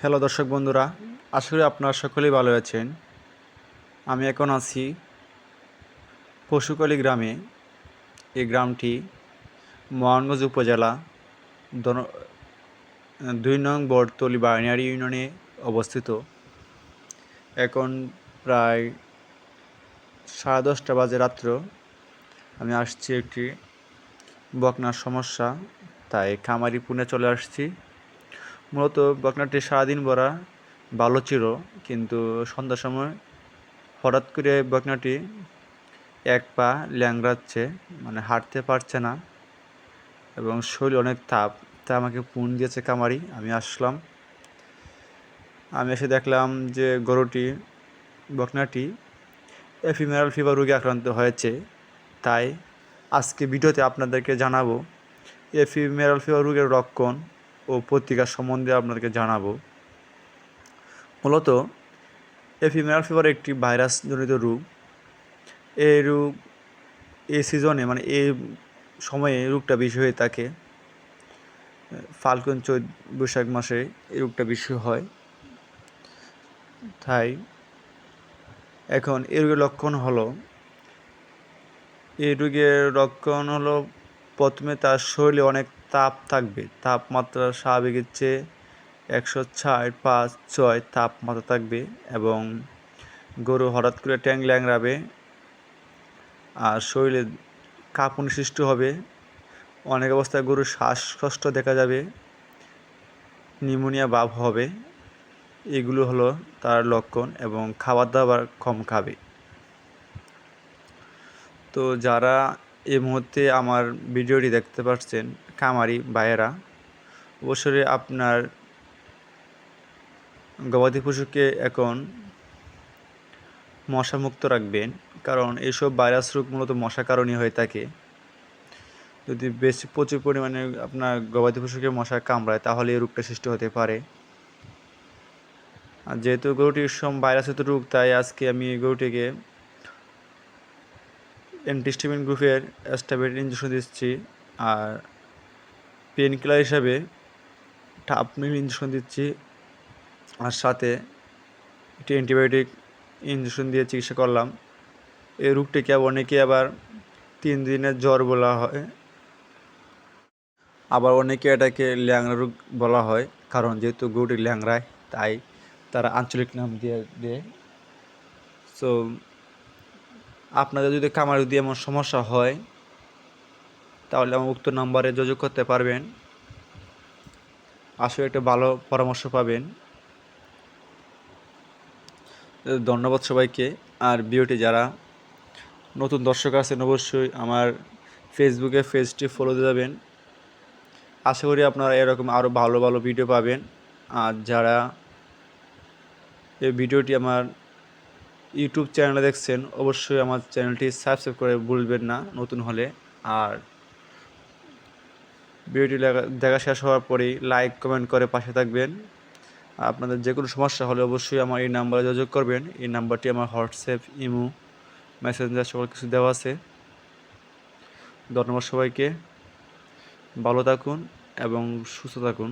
Hello দর্শক বন্ধুরা। আশা করি আপনারা সকলেই ভালো আছেন। আমি এখন আছি পশুকলি গ্রামে। এই গ্রামটি মোহনগঞ্জ উপজেলা দুই নং বটতলি বাইনারি ইউনিয়নে অবস্থিত। এখন প্রায় সাড়ে দশটা বাজে রাত্র। আমি আসছি একটি বকনার সমস্যা, তাই খামারি পুনে চলে আসছি। মূলত বকনাটি সারাদিন ভরা ভালো ছিল, কিন্তু সন্ধ্যার সময় হঠাৎ করে বকনাটি এক পা ল্যাংড়াচ্ছে মানে হাঁটতে পারছে না এবং শরীর অনেক তাপ তা আমাকে পুন দিয়েছে কামারি। আমি আসলাম। আমি এসে দেখলাম যে গরুটি, বকনাটি এফিমেরাল ফিভার রোগে আক্রান্ত হয়েছে। তাই আজকে ভিডিওতে আপনাদেরকে জানাব, এফিমেরাল ফিভার রোগের লক্ষণ ও প্রতিকার সম্বন্ধে আপনাদেরকে জানাব। মূলত এফিমেরাল ফিভার একটি ভাইরাস জনিত রোগ। এই রোগ এই সিজনে মানে এই সময়ে রোগটা বেশি হয়ে থাকে। ফাল্গুন চৈত বৈশাখ মাসে এই রোগটা বেশি হয়। তাই এখন এই রোগের লক্ষণ হলো, এই রোগের লক্ষণ হলো প্রথমে তার শরীরে অনেক তাপ থাকবে। তাপমাত্রা স্বাভাবিকের চেয়ে একশো ছয় পাঁচ ছয় তাপমাত্রা থাকবে এবং গরু হঠাৎ করে ট্যাং ল্যাংড়াবে আর শরীরে কাঁপুনি সৃষ্টি হবে। অনেক অবস্থায় গরুর শ্বাসকষ্ট দেখা যাবে নিউমোনিয়া ভাব হবে। এগুলো হলো তার লক্ষণ এবং খাবার দাবার কম খাবে। তো যারা এই মুহূর্তে আমার ভিডিওটি দেখতে পাচ্ছেন কামারি ভাইয়েরা। অবশ্যই আপনার গবাদি পশুকে এখন মশামুক্ত রাখবেন, কারণ এইসব ভাইরাস রোগ মূলত মশা কারণে হয়ে থাকে। যদি বেশি প্রচুর পরিমাণে আপনার গবাদি পশুকে মশা কামড়ায়, তাহলে এই রোগটা সৃষ্টি হতে পারে। আর যেহেতু গরুটির সম ভাইরাসের রোগ, তাই আজকে আমি গরুটিকে অ্যান্টিস্টিমিন গ্রুপের অ্যাস্টাবেট ইঞ্জেকশন দিচ্ছি, আর পেন কিলার হিসাবে টাপমিল ইঞ্জেকশন দিচ্ছি, আর সাথে একটি অ্যান্টিবায়োটিক ইঞ্জেকশন দিয়ে চিকিৎসা করলাম। এই রোগটিকে অনেকে আবার তিন দিনের জ্বর বলা হয়। আবার অনেকে এটাকে ল্যাংড়া রোগ বলা হয়, কারণ যেহেতু গরুটি ল্যাংড়ায়, তাই তারা আঞ্চলিক নাম দিয়ে দেয়। সো আপনাদের যদি কামার যদি এমন সমস্যা হয়, তাহলে আমার উক্ত নাম্বারে যোগাযোগ করতে পারবেন। আসলে একটা ভালো পরামর্শ পাবেন। ধন্যবাদ সবাইকে। আর ভিডিওটি যারা নতুন দর্শক আছেন, অবশ্যই আমার ফেসবুকে পেজটি ফলো দিয়ে যাবেন। আশা করি আপনারা এরকম আরও ভালো ভালো ভিডিও পাবেন। আর যারা এই ভিডিওটি আমার ইউটিউব চ্যানেলে দেখছেন, অবশ্যই আমার চ্যানেলটি সাবস্ক্রাইব করে ভুলবেন না নতুন হলে। আর ভিডিওটি দেখা শেষ হওয়ার পরেই লাইক কমেন্ট করে পাশে থাকবেন। আপনাদের যে কোনো সমস্যা হলে অবশ্যই আমার এই নাম্বারে যোগাযোগ করবেন। এই নাম্বারটি আমার হোয়াটসঅ্যাপ, ইমো, মেসেঞ্জার সকল কিছু দেওয়া আছে। ধন্যবাদ সবাইকে। ভালো থাকুন এবং সুস্থ থাকুন।